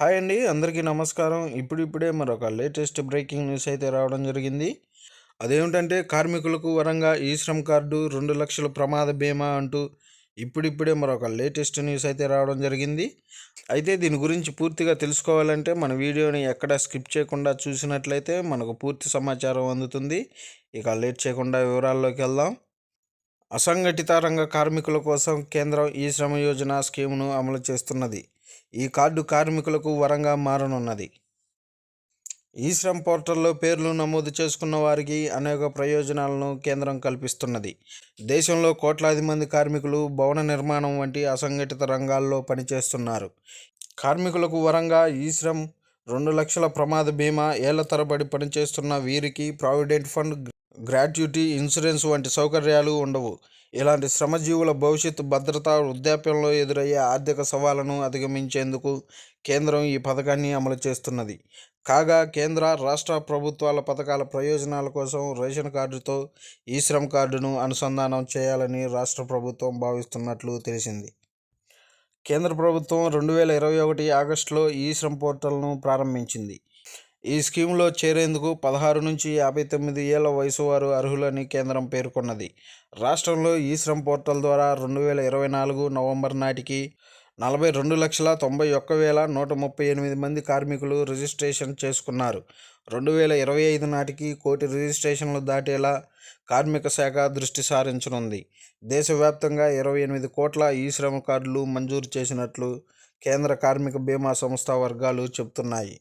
Hi అండి అందరికీ నమస్కారం. ఇప్పుడిప్పుడే మరొక లేటెస్ట్ బ్రేకింగ్ న్యూస్ అయితే రావడం జరిగింది. అదేమిటంటే కార్మికులకు వరంగా ఈ శ్రమ్ కార్డు రెండు లక్షల ప్రమాద బీమా అంటూ ఇప్పుడిప్పుడే మరొక లేటెస్ట్ న్యూస్ అయితే రావడం జరిగింది. అయితే దీని గురించి పూర్తిగా తెలుసుకోవాలంటే మన వీడియోని ఎక్కడ స్కిప్ చేయకుండా చూసినట్లయితే మనకు పూర్తి సమాచారం అందుతుంది. ఇక లేట్ చేయకుండా వివరాల్లోకి వెళ్దాం. అసంఘటిత రంగ కార్మికుల కోసం కేంద్రం ఈ శ్రమ యోజన స్కీమును అమలు చేస్తున్నది. ఈ కార్డు కార్మికులకు వరంగా మారనున్నది. ఈ శ్రమ్ పోర్టల్లో పేర్లు నమోదు చేసుకున్న వారికి అనేక ప్రయోజనాలను కేంద్రం కల్పిస్తున్నది. దేశంలో కోట్లాది మంది కార్మికులు భవన నిర్మాణం వంటి అసంఘటిత రంగాల్లో పనిచేస్తున్నారు. కార్మికులకు వరంగా ఈ శ్రమ్ రెండు లక్షల ప్రమాద బీమా ఏళ్ళ తరబడి పనిచేస్తున్న వీరికి ప్రావిడెంట్ ఫండ్ గ్రాట్యుటీ ఇన్సూరెన్స్ వంటి సౌకర్యాలు ఉండవు. ఇలాంటి శ్రమజీవుల భవిష్యత్తు భద్రత వృద్ధాప్యంలో ఎదురయ్యే ఆర్థిక సవాళ్ళను అధిగమించేందుకు కేంద్రం ఈ పథకాన్ని అమలు చేస్తున్నది. కాగా కేంద్ర రాష్ట్ర ప్రభుత్వాల పథకాల ప్రయోజనాల కోసం రేషన్ కార్డుతో ఈ శ్రమ్ కార్డును అనుసంధానం చేయాలని రాష్ట్ర ప్రభుత్వం భావిస్తున్నట్లు తెలిసింది. కేంద్ర ప్రభుత్వం రెండు వేల ఇరవై ఒకటి ఆగస్టులో ఈ శ్రమ్ పోర్టల్ను ప్రారంభించింది. ఈ స్కీమ్లో చేరేందుకు పదహారు నుంచి యాభై తొమ్మిది ఏళ్ళ వయసు వారు అర్హులని కేంద్రం పేర్కొన్నది. రాష్ట్రంలో ఈ శ్రమ్ పోర్టల్ ద్వారా రెండు వేల ఇరవై నాలుగు నవంబర్ నాటికి నలభై రెండు లక్షల తొంభై ఒక్క వేల నూట ముప్పై ఎనిమిది మంది కార్మికులు రిజిస్ట్రేషన్ చేసుకున్నారు. రెండు వేల ఇరవై ఐదు నాటికి కోటి రిజిస్ట్రేషన్లు దాటేలా కార్మిక శాఖ దృష్టి సారించనుంది. దేశవ్యాప్తంగా ఇరవై ఎనిమిది కోట్ల ఈ శ్రమ కార్డులు మంజూరు చేసినట్లు కేంద్ర కార్మిక బీమా సంస్థ వర్గాలు చెబుతున్నాయి.